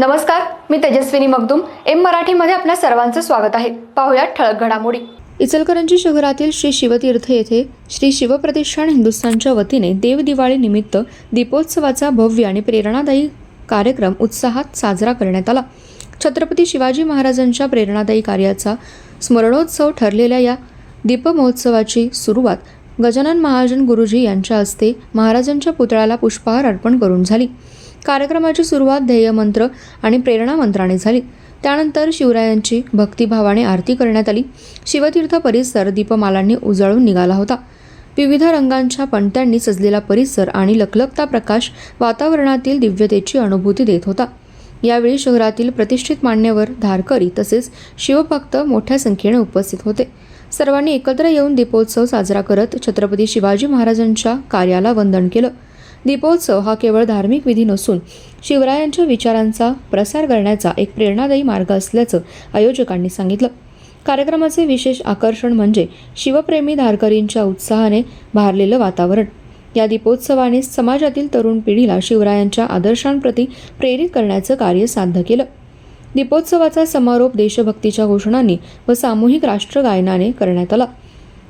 नमस्कार मी तेजस्विनी मगदुम. एम मराठीमध्ये आपल्या सर्वांचं स्वागत आहे. पाहुयात ठळक घडामोडी. इचलकरंजी शहरातील श्री शिवतीर्थ येथे श्री शिवप्रतिष्ठान हिंदुस्थानच्या वतीने देव निमित्त दीपोत्सवाचा भव्य आणि प्रेरणादायी कार्यक्रम उत्साहात साजरा करण्यात आला. छत्रपती शिवाजी महाराजांच्या प्रेरणादायी कार्याचा स्मरणोत्सव ठरलेल्या या दीपमहोत्सवाची सुरुवात गजानन महाजन गुरुजी यांच्या हस्ते महाराजांच्या पुतळ्याला पुष्पहार अर्पण करून झाली. कार्यक्रमाची सुरुवात ध्येयमंत्र आणि प्रेरणा मंत्राने झाली. त्यानंतर शिवरायांची भक्तिभावाने आरती करण्यात आली. शिवतीर्थ परिसर दीपमालांनी उजळून निघाला होता. विविध रंगांच्या पणत्यांनी सजलेला परिसर आणि लखलखता प्रकाश वातावरणातील दिव्यतेची अनुभूती देत होता. यावेळी शहरातील प्रतिष्ठित मान्यवर धारकरी तसेच शिवभक्त मोठ्या संख्येने उपस्थित होते. सर्वांनी एकत्र येऊन दीपोत्सव साजरा करत छत्रपती शिवाजी महाराजांच्या कार्याला वंदन केलं. दीपोत्सव हा केवळ धार्मिक विधी नसून शिवरायांच्या विचारांचा प्रसार करण्याचा एक प्रेरणादायी मार्ग असल्याचं आयोजकांनी सांगितलं. कार्यक्रमाचे विशेष आकर्षण म्हणजे शिवप्रेमी धारकरींच्या उत्साहाने भारलेलं वातावरण. या दीपोत्सवाने समाजातील तरुण पिढीला शिवरायांच्या आदर्शांप्रती प्रेरित करण्याचं कार्य साध्य केलं. दीपोत्सवाचा समारोप देशभक्तीच्या घोषणांनी व सामूहिक राष्ट्रगायनाने करण्यात आला.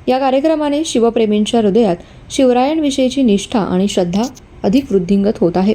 या कार्यक्रमाने शिवप्रेमींच्या हृदयात शिवरायांविषयीची निष्ठा आणि श्रद्धा अधिक वृद्धिंगत होत आहे.